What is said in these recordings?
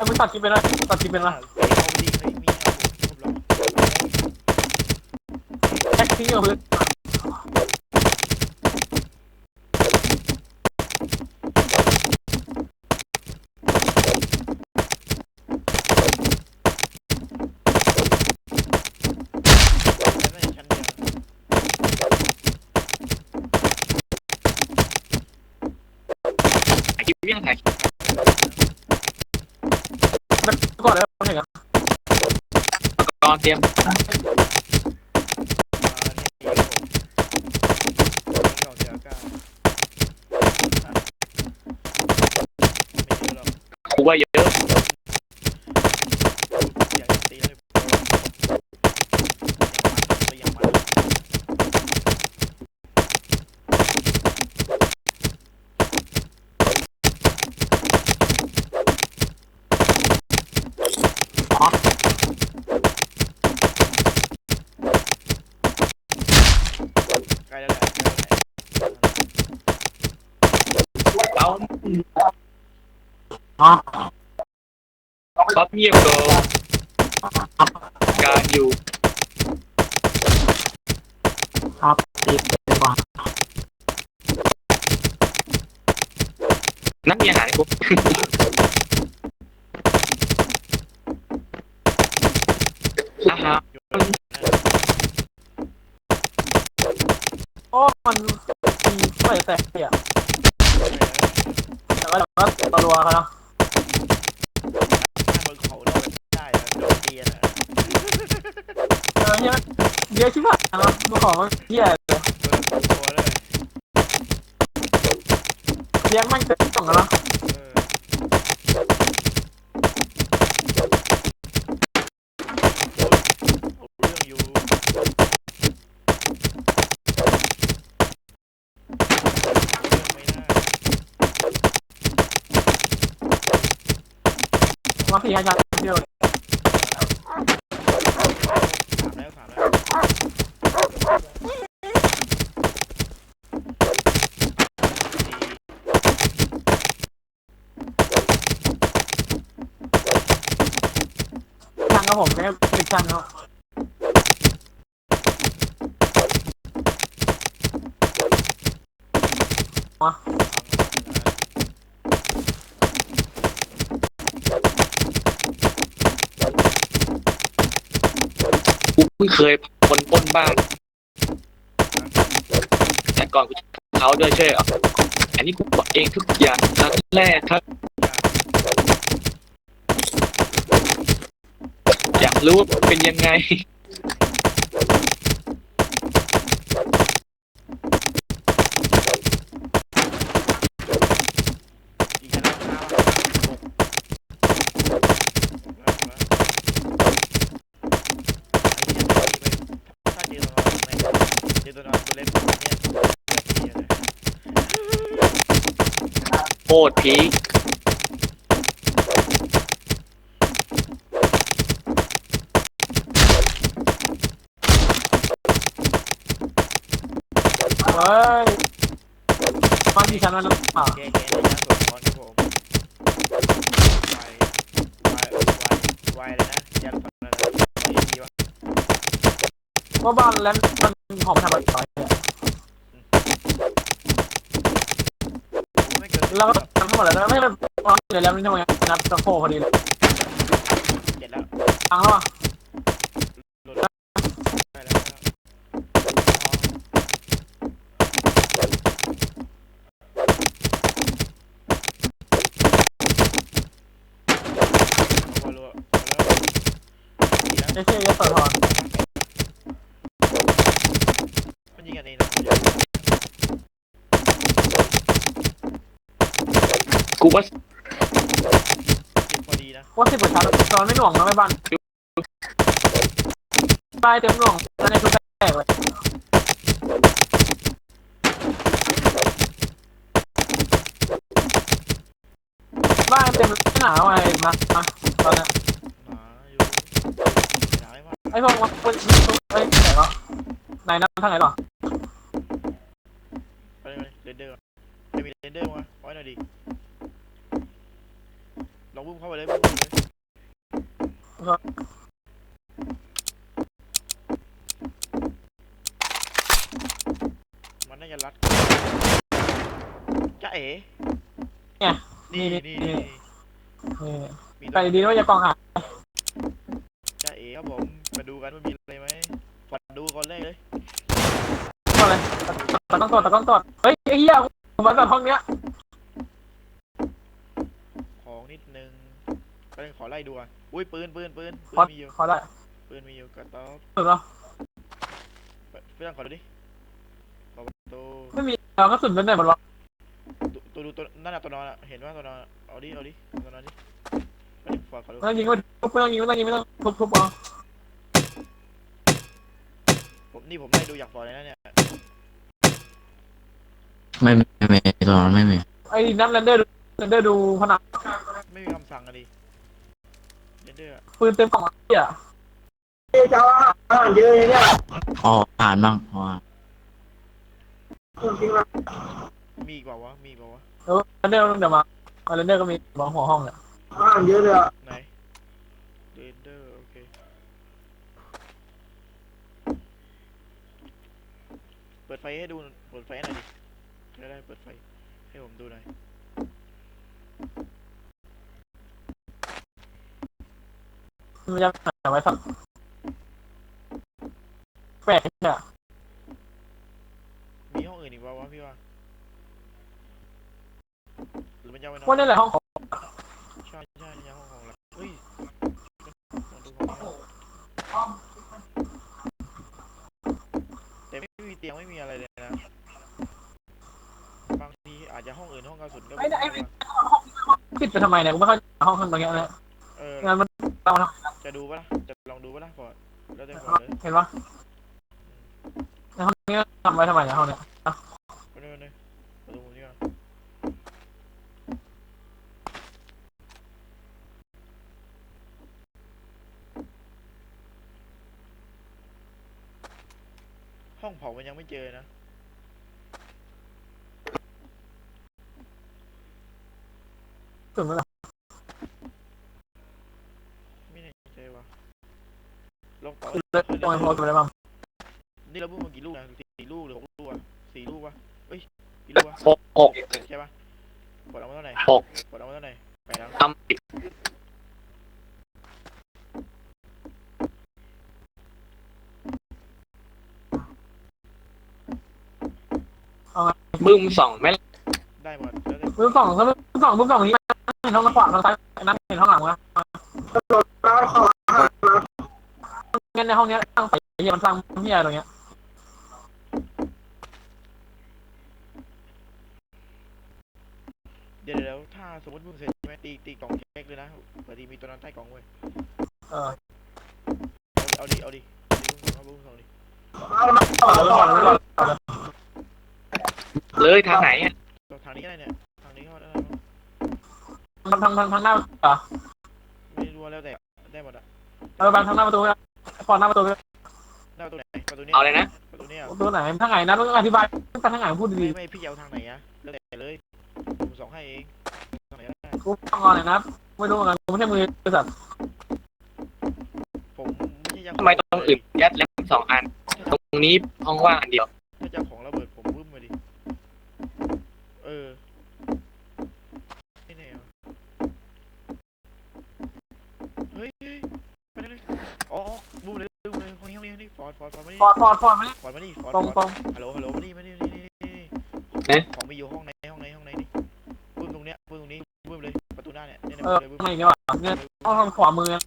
อ้มึงตัดคลิปไปนะตัดคลิปไปนะเอาดีเลยมีผมลองแท็กซี่เพื่อนแล้วน่าจะชั้นเดียวถ่ายคลิปยังถ่ายก่อนเลยเห็นกัน ตอน เตรียมอ่าเนี่ยผมนี่ออกจากก้าไม่เยอะหรอกกูว่าเยอะ อยากจะตีเลยยังมันยังมัน ใกล้แล้วแหละใกล้แล้วแหละ เอา อ๋อ ครับเงียบก่อนการอยู่ครับตีดีกว่านักมีอาหารกูอาหารอยู่แล้วนะโอ้มันตีไม่แตกเนี่ยแต่ว่าแต่ว่าตะลัวกันเนาะ ถ้าบนเขาเราได้อะโดนเตียนอะ เออเนี่ยเยอะชิบหายเนาะมือ ของเหี้ยเลยเปิดตัวเลยเลี้ยงแม่งเต็มกล่องกันเนาะเออเอาเรื่องอยู่ เอาเรื่องไม่ได้มาสี่ยันเดียวเลยถามแล้วถามแล้ว ช่างกับผมแค่เป็นช่างเนาะมา กูเพิ่งเคยคนปล้นบ้าน แต่ก่อนกูเขาด้วยใช่เหรออันนี้กูบอกเองทุกอย่างครั้งแรกครับ อยากรู้ว่าเป็นยังไง อีกแล้วครับถ้าเจอตัวน้อยเจอตัวน้อยตัวเล็กเนี่ยดีเลย โคตรพีคเฮ้ยมากี่ชั้นแล้วนะอ่าแก้แก้ในย่างสดร้อนครับผมไวไวไวไวเลยนะยันฝันนะไวดีวะว่าบ้านแล้วมันของทำอะไรต่อยเนี่ย ไม่ เกินแล้วก็ทำทั้งหมดเลยแล้วไม่เป็นวางเลยแล้วนี่ทำไมนับตะโพพอดีเลยเจ็ดแล้วตังแล้วอะหลุดได้แล้วพอรู้แล้วไอ้เชี่ยยศต่อทอน มันยิงกันเองนะ กูว่ายิงพอดีนะว่าสิบกว่าชั้นตอนไม่หน่วงนะไม่บ้านป้ายเต็มหน่วงแล้วในชุดแรกเลยบ้านเต็มหนาวไอ้มามาตอนนี้หมาอยู่หนาวไม่มากไอ้พวกมันเป็นไอ้ไหนวะไหนนั่งทางไหนหรอ ไปเลยเรนเดอร์ไม่มีเรนเดอร์มาไว้หน่อยดิรอ องบุ้ม เข้าไปเลยบุ้มเข้าไปเลยมันน่าจะรัดจ้าเอ๋เนี่ย นี่นี่นี่นี่นี่นี่มีแต่ดีนะว่าอย่ากองหาจ้าเอ๋ครับผมมาดูกันว่ามีอะไรไหมปัดดูก่อนเลยเลยก่อนเลยตะต้องตรวจตะต้องตรวจเฮ้ยไอ้เหี้ยผมมาจากห้องเนี้ย ของนิดนึง ก็เลยขอไล่ดูอะอุ้ยปืนปืนปืนปืขอนมีอยู่ขอได้ปืนมีอยู่กระต๊อบสุดแล้วเปิดเพื่อนขอดูดิขอประตูไม่มีเราก็สุดเป็นไหนหมดวะตัวตัวดูตัวนั่นน่ะตัวนอนอะเห็นว่าตัวนอนอะเอาดิเอาดิตัวนอนดิไปดิฝากขอดูไม่ต้องยิงไม่ทุบไม่ต้องยิงไม่ต้องยิงไม่ต้องทุบทุบเอาผมนี่ผมไล่ดูอยากฟอเลยนะเนี่ยไม่ไม่ไม่ตอนนั้นไม่มีไอ้นั่นเรนเดอร์เรนเดอร์ดูผนังไม่มีคำสั่งอะดิเร นเดอร์อะปืนเต็มกล่องเหี้ยอ๋อผ่านบ้างอ๋อมีอีกเปล่าวะ มีอีกเปล่าวะเออเรนเดอร์เดี๋ยวมาเรนเดอร์ก็มีบองหัวห้องเนี่ยไหนเรนเดอร์ โอเค เปิดไฟให้ดู เปิดไฟให้หน่อยดิได้ได้เปิดไฟ ให้ผมดูหน่อย มันจะหาไว้สักแปลกเนี่ยมีห้องอื่นอีกเปล่าวะพี่ว่าหรือมันจะเอาไปนอนว่านี่แหละห้องของใช่ใช่ยังห้องของเราเฮ้ยลองดูของนี้แต่ไม่มีเตียงไม่มีอะไรเลยนะบางทีอาจจะห้องอื่นห้องกระสุนก็ไอ้ไม่ไอ้ได้ปิดไปทำไมเนี่ยกูไม่เข้าใจห้องข้างตรงเนี้ยนะเอองานมันเราท จะดูปะล่ะจะลองดูปะล่ะฟอร์ดแล้วแต่ฟอร์ดเลยำเห็นปะในห้องนี้ทำไว้ทำไมเนี่ยห้องเนี้ยไปเลยไปเลยประตูนี้ก่อนห้องเผามันยังไม่เจอนะสุดมั้ยล่ะ ไม่แน่ใจว่ะลองต่อ สุดเลยตรงไอ้พอสุดเลยมั้งนี่เราพูดมากี่ลูกนะสี่ลูกหรือหกลูกอะสี่ลูกวะเอ้ยกี่ลูกวะหกหกใช่ปะกดเอามาเท่าไหร่หกกดเอามาเท่าไหร่ไปแล้วทำปิดบึ้มสองแม่ได้หมดแล้วแต่มือสองมือสองมือสองนี้เห็นห้องขวาทางซ้ายนั่งเห็นห้องหลังวะงั้น ในห้องเนี้ยตั้งไฟเหี้ยมันสร้างเหี้ยตรงเนี้ยเดี๋ยวเดี๋ยวถ้าสมมติมึงเสร็จใช่ไหมตีตีกล่องเช็คเลยนะเผื่อดีมีตัวนั้นใต้กล่องเว้ย เออเอาดิ เอาดิเอาดิเอาดิต่อเลยต่อเลยต่อเลยเลยทางไหนอะตัวทางนี้ก็ได้เนี่ย ทางนี้ก็ได้ทางทางทางทางหน้าเหรอไม่รู้ว่าแล้วแต่ ได้หมดอะเออบางทางหน้าประตูเนี่ยก่ อนหน้าประตูเนี่ยหน้าประตูไหนประตูนี้เอาเลยนะ ประตูนี้อะประตูไหนทางไหนนะต้องอธิบายไปทางไหนพูดไม่ดีไม่พี่จะเอาทางไหนอะแล้วแต่เลยผมสองให้เองทางไหนก็ได้ๆกูฟังก่อนเลยนะไม่รู้เหมือนกันกูไม่ใช่มือบริษัทผมไม่ใช่ยังทำไมตรงอื่นยัดแล็มสองอัน ตรงนี้ห้องว่างอันเดียว ถ้าเจ้าของระเบิดผมบึ้มมาดิเออไม่แน่วะเฮ้ยเฮ้ยไปเลย อ๋อบูมเลยบูมเลยห้องนี้ห้องนี้ห้ องนี้ฟอร์ดฟอร์ดฟอร์ดมานี่ฟอร์ดฟอร์ดฟอร์ดมานี่ฟอร์ดมานี่ฟอร์ดตรงฟอร์ดตรงฮัลโหลฮัลโหลมานี่มานี่มานี่นี่นี่เอ๊ะ ของมีอยู่ห้องไหนห้องไหนห้องไหนนี่บูมตรงเนี้ยบูมตรงนี้บูมเลยประตูหน้าเนี่ยเนี่ยเออเลยบูมทางไหนเนี่ยว่ะเนี่ยห้องขวามือเนี่ย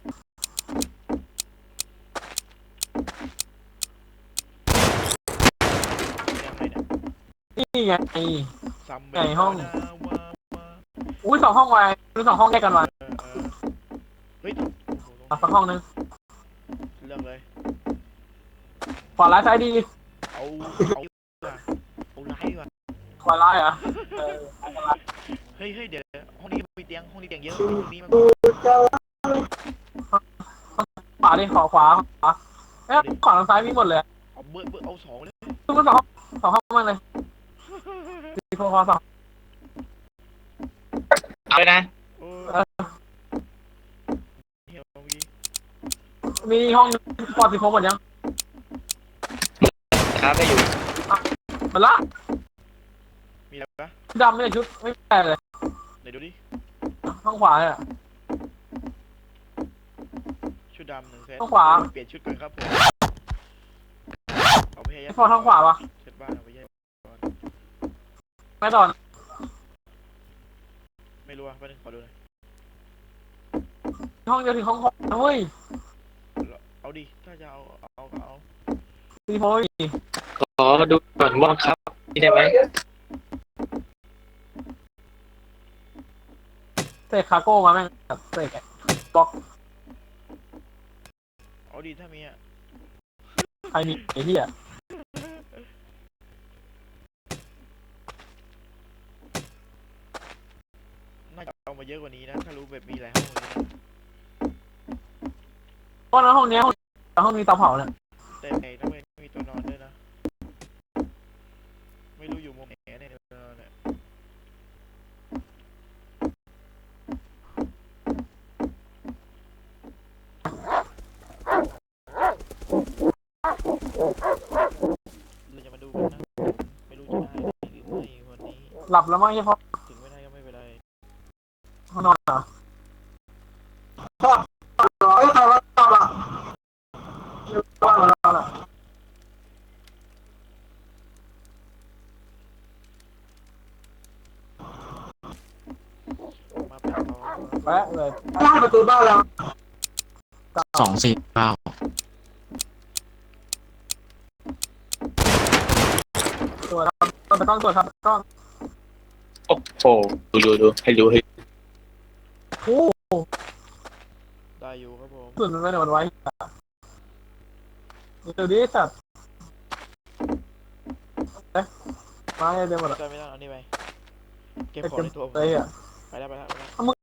ไหนเนี่ยนี่ไงซัมเบไหนห้องนาว่าว่าอุ้ยสองห้องไว้หรือสองห้องแยกกันไว้เออเออเฮ้ยโอ้โหอะสักห้องนึงเลือกเลย ขวาร้ายซ้ายดีเอาเอาไล่ดีกว่ะขวาร้ายเหรอเอเฮ้ยเฮ้ยเดี๋ยวห้องนี้มีเตียงห้องนี้เตียงเยอะห้องนี้มันขวาดิขอขวาขวาเอ๊ะขวาทางซ้ายมีหมดเลยเอาเบอร์เบอร์เอาสองเลยทุกคนสองสองเข้ามาเลยสี่คนขอสองเอาเลยนะเออเฮียเมีมีห้องปอดสี่ห้องหมดยัง ครับได้อยู่มาละมีอะไรปะดำไม่ได้ชุดไม่แปลกเลยไหนดูดิห้องขวาเนี่ยชุดดำหนึ่งเซตข้างขวาเปลี่ยนชุดก่อนครับผมเอาไปให้ยัดพอทางขวาปะเซตบ้านเอาไปยัดก่อนไม่ตอน ไม่รู้อะแป๊บนึงขอดูหน่อยห้องเดียวถึงห้องขวานะเว้ยเอาดิถ้าจะเอาเอาก็เอา ซีโฟอีขอดูก่อนว่าครับนี่ได้ไหมเสกคาโก้มาแม่งแบบเสกบล็อกเอาดิถ้ามีอะใครมีไอ้เหี้ยน่าจะเอามาเยอะกว่านี้นะ ถ้ารู้แบบมีหลายห้องเลยนะเพราะนั้นห้องเนี้ยห้องห้องนี้เตาเผาเนี่ยแต่ไหน ต้องไม่มีตัวนอนด้วยนะ ไม่รู้อยู่มุมไหนเนี่ยตัวนอนเนี่ยเราจะมาดูกันนะ ไม่รู้จะได้หรือไม่วันนี้ หลับแล้วมั้งไอ้พ่อถึงไม่ได้ก็ไม่เป็นไรห้องนอนเหรอพ่อเอ้ยใครวะตอบอะตอบแล้วล่ะมาเป็นต่อ แวะเลยประตูบ้านเราสองสี่เก้าตัวครับต้องต้องตรวจครับต้องโอ้โหดูดูดูให้ดูให้โอ้ได้อยู่ครับผมสุดมันไม่โดนไว้เดี๋ยวดิสัตว์เอ๊ะมาเดี๋ยวหมดไม่อะได้ไม่ได้เอานี่ไปเก็บไอ้ของเก็บในตัวผมไอ้เหี้ยไปแล้วไปแล้วไปแล้วเอามึง